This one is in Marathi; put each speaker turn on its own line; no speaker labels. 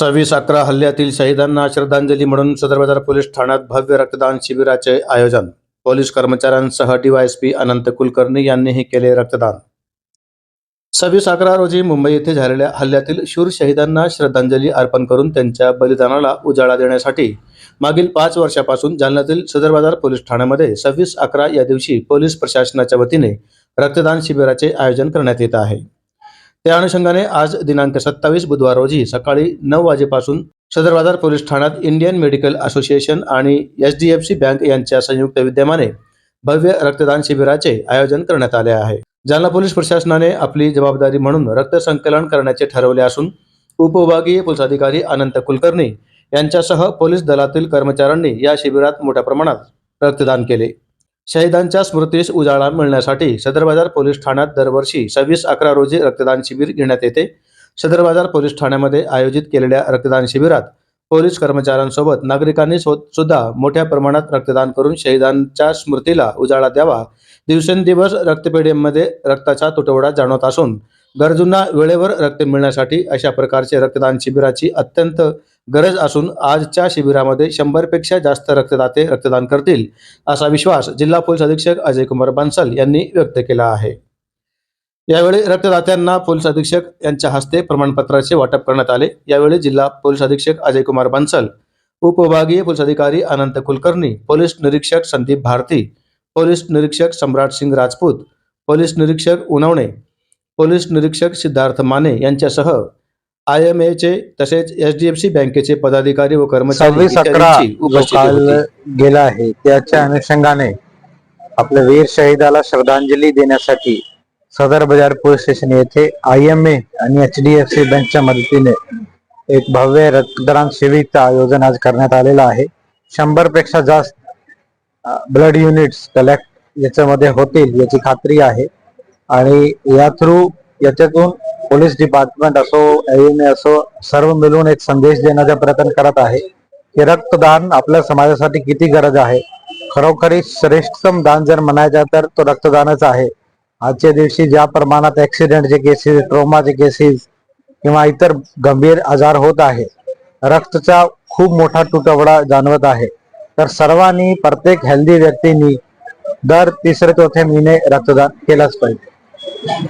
सव्वीस अकरा हल्ल्यातील शहीदांना श्रद्धांजली म्हणून सदर बाजार पोलीस ठाण्यात भव्य रक्तदान शिबिराचे आयोजन. पोलीस कर्मचाऱ्यांसह डीवायएसपी अनंत कुलकर्णी यांनीही केले रक्तदान. सव्वीस अकरा रोजी मुंबई येथे झालेल्या हल्ल्यातील शूर शहीदांना श्रद्धांजली अर्पण करून त्यांच्या बलिदानाला उजाळा देण्यासाठी मागील पाच वर्षापासून जालन्यातील सदर बाजार पोलीस ठाण्यामध्ये सव्वीस अकरा या दिवशी पोलीस प्रशासनाच्या वतीने रक्तदान शिबिराचे आयोजन करण्यात येत आहे. त्या अनुषंगाने आज दिनांक सत्तावीस बुधवार रोजी सकाळी नऊ वाजेपासून सदर बाजार पोलीस ठाण्यात इंडियन मेडिकल असोसिएशन आणि H D F C bank यांच्या संयुक्त विद्यमाने भव्य रक्तदान शिबिराचे आयोजन करण्यात आले आहे. जालना पोलीस प्रशासनाने आपली जबाबदारी म्हणून रक्त संकलन करण्याचे ठरवले असून उपविभागीय पोलीस अधिकारी अनंत कुलकर्णी यांच्यासह पोलीस दलातील कर्मचाऱ्यांनी या शिबिरात मोठ्या प्रमाणात रक्तदान केले. शहीदांच्या स्मृतीस उजाळा मिळण्यासाठी सदर बाजार पोलीस ठाण्यात दरवर्षी सव्वीस अकरा रोजी रक्तदान शिबिर घेण्यात येते. सदर बाजार पोलीस ठाण्यामध्ये आयोजित केलेल्या रक्तदान शिबिरात पोलीस कर्मचाऱ्यांसोबत नागरिकांनी सुद्धा मोठ्या प्रमाणात रक्तदान करून शहीदांच्या स्मृतीला उजाळा द्यावा. दिवसेंदिवस रक्तपेढीमध्ये रक्ताचा तुटवडा जाणवत असून गरजूंना वेळेवर रक्त मिळण्यासाठी अशा प्रकारचे रक्तदान शिबिराची अत्यंत गरज असून आजच्या शिबिरामध्ये शंभरपेक्षा जास्त रक्तदाते रक्तदान करतील असा विश्वास जिल्हा पोलीस अधीक्षक अजय कुमार बन्सल यांनी व्यक्त केला आहे. यावेळी रक्तदात्यांना पोलीस अधीक्षक यांच्या हस्ते प्रमाणपत्राचे वाटप करण्यात आले. यावेळी जिल्हा पोलीस अधीक्षक अजय कुमार बन्सल उपविभागीय पोलीस अधिकारी अनंत कुलकर्णी पोलीस निरीक्षक संदीप भारती पोलीस निरीक्षक सम्राट सिंग राजपूत पोलीस निरीक्षक उनवणे पोलीस निरीक्षक सिद्धार्थ माने यांच्यासह आय एम एचे तसेच एच डी एफ सी बँकेचे पदाधिकारी व कर्मचारी
सव्वीस अकरा
इत्यादींची
जो
उपस्थिती
काल
होती.
गेला आहे त्याच्या अनुषंगाने आपल्या वीर शहीदाला श्रद्धांजली देण्यासाठी सदर बाजार पोलीस स्टेशन येथे आय एम ए आणि एच डी एफ सी बँकच्या मदतीने एक भव्य रक्तदान शिबिरचं आयोजन आज करण्यात आलेलं आहे. शंभरपेक्षा जास्त ब्लड युनिट्स कलेक्ट याच्यामध्ये होतील याची खात्री आहे. आणि या थ्रू याच्यातून पोलीस डिपार्टमेंट असो एम ए असो सर्व मिळून एक संदेश देण्याचा प्रयत्न करत आहे की रक्तदान आपल्या समाजासाठी किती गरज आहे. खरोखरी श्रेष्ठतम दान जर म्हणायचं तर तो रक्तदानच आहे. आजच्या दिवशी ज्या प्रमाणात ऍक्सिडेंटचे केसेस ट्रोमाचे केसेस किंवा इतर गंभीर आजार होत आहे रक्तचा खूप मोठा तुटवडा जाणवत आहे. तर सर्वांनी प्रत्येक हेल्दी व्यक्तींनी दर तिसरे चौथे महिने रक्तदान केलंच पाहिजे.